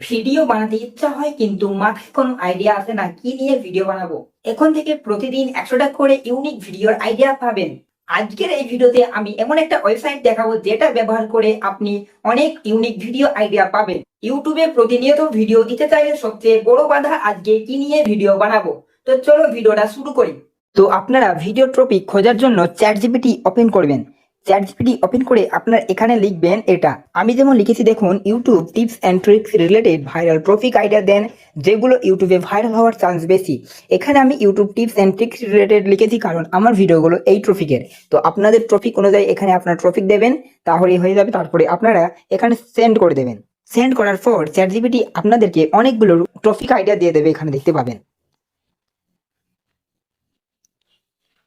Video বানাতে ইচ্ছা হয়, কিন্তু মাথায় কোনো আইডিয়া আসে না, কি নিয়ে ভিডিও বানাবো? এখন থেকে প্রতিদিন একশোটা করে ইউনিক ভিডিওর আইডিয়া পাবেন। আজকের এই ভিডিওতে আমি এমন একটা ওয়েবসাইট দেখাবো, যেটা ব্যবহার করে আপনি অনেক ইউনিক ভিডিও আইডিয়া পাবেন। ইউটিউবে প্রতিনিয়ত ভিডিও দিতে চাইলে সবচেয়ে বড় বাধা আজকে কি নিয়ে ভিডিও বানাবো? তো চলো ভিডিওটা শুরু করি। তো আপনারা ভিডিও টপিক খোঁজার জন্য চ্যাট জিপিটি ওপেন করবেন। চ্যাট জিপিটি ওপেন করে আপনার এখানে লিখবেন এটা। আমি যেমন লিখেছি, দেখুন YouTube tips and tricks related viral topic idea দেন, যেগুলো ইউটিউবে ভাইরাল হওয়ার চান্স বেশি। এখানে আমি YouTube tips and tricks related লিখেছি, কারণ আমার ভিডিওগুলো এই ট্রফিকের তো আপনাদের ট্রফিক অনুযায়ী এখানে আপনার ট্রফিক দেবেন, তাহলেই হয়ে যাবে। তারপরে আপনারা এখানে সেন্ড করে দেবেন। সেন্ড করার পর চ্যাট জিপিটি আপনাদেরকে অনেকগুলো ট্রফিক আইডিয়া দিয়ে দেবে, এখানে দেখতে পাবেন।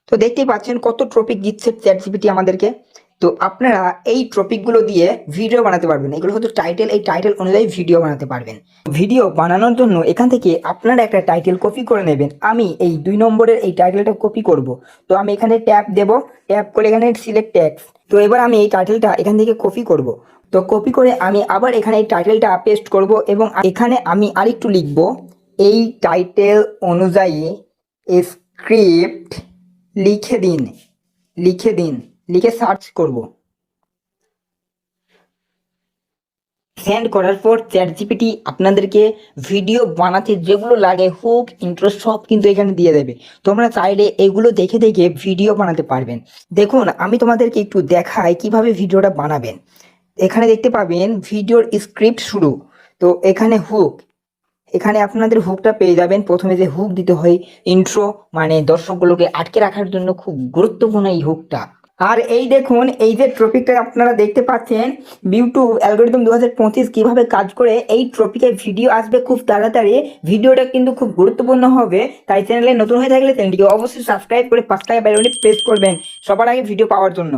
তো দেখতেই পাচ্ছেন কত ট্রপিক দিচ্ছে চ্যাট জিপিটি আমাদেরকে। তো আপনারা এই টপিকগুলো দিয়ে ভিডিও বানাতে পারবেন। এগুলো হচ্ছে টাইটেল এই টাইটেল অনুযায়ী ভিডিও বানাতে পারবেন। ভিডিও বানানোর জন্য এখান থেকে আপনারা একটা টাইটেল কপি করে নেবেন। আমি এই দুই নম্বরের এই টাইটেলটা কপি করব। তো আমি এখানে ট্যাপ দেব। ট্যাপ করে এখানে সিলেক্ট ট্যাক্স তো এবার আমি এই টাইটেলটা এখান থেকে কপি করব। তো কপি করে আমি আবার এখানে এই টাইটেলটা পেস্ট করব এবং এখানে আমি আরেকটু লিখব। এই টাইটেল অনুযায়ী স্ক্রিপ্ট লিখে দিন লিখে দিন, লিখে সার্চ করব। সেন্ড করার পর চ্যাট জিপিটি আপনাদেরকে ভিডিও বানাতে যেগুলো লাগে হুক ইন্ট্রো সব কিন্তু এখানে দিয়ে দেবে। তোমরা চাইলে এগুলো দেখে দেখে ভিডিও বানাতে পারবেন। দেখুন, আমি তোমাদেরকে একটু দেখাই কীভাবে ভিডিওটা বানাবেন। এখানে দেখতে পাবেন ভিডিওর স্ক্রিপ্ট শুরু। তো এখানে হুক এখানে আপনাদের হুকটা পেয়ে যাবেন। প্রথমে যে হুক দিতে হয় ইন্ট্রো মানে দর্শকগুলোকে আটকে রাখার জন্য খুব গুরুত্বপূর্ণ এই হুকটা আর এই দেখুন, এই যে ট্রপিকটা আপনারা দেখতে পাচ্ছেন বিউটিউব অ্যালগোরিদম দু হাজার পঁচিশ কীভাবে কাজ করে, এই ট্রপিকে ভিডিও আসবে খুব তাড়াতাড়ি। ভিডিওটা কিন্তু খুব গুরুত্বপূর্ণ হবে, তাই চ্যানেলে নতুন হয়ে থাকলে চ্যানেলটিকে অবশ্যই সাবস্ক্রাইব করে পাঁচ টাকা বেলুনে প্রেস করবেন সবার আগে ভিডিও পাওয়ার জন্য।